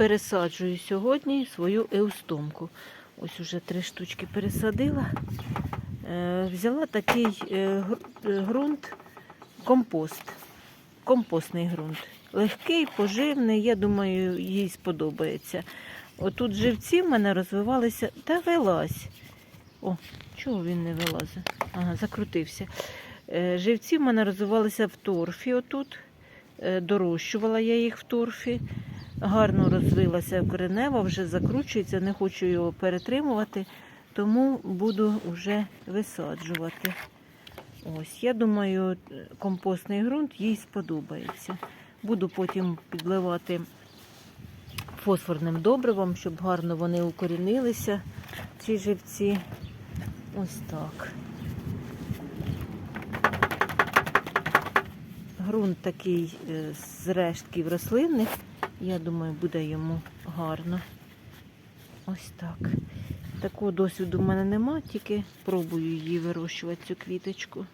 пересаджую сьогодні свою еустомку. Ось уже три штучки пересадила. Е, взяла такий е, е, ґрунт компост. Компостний ґрунт. Легкий, поживний, я думаю, їй сподобається. Отут живці в мене розвивалися та вилазь. О, чого він не вилазить? Ага, закрутився. Живці в мене розвивалися в торфі отут. Дорощувала я їх в торфі. Гарно розвилася коренева, вже закручується, не хочу його перетримувати, тому буду вже висаджувати. Ось, я думаю, компостний ґрунт їй сподобається. Буду потім підливати фосфорним добривом, щоб гарно вони укорінилися, ці живці. Ось так. Грунт такий е, з рештків рослинних. Я думаю, буде йому гарно. Ось так. Такого досвіду в мене нема, тільки пробую її вирощувати цю квіточку.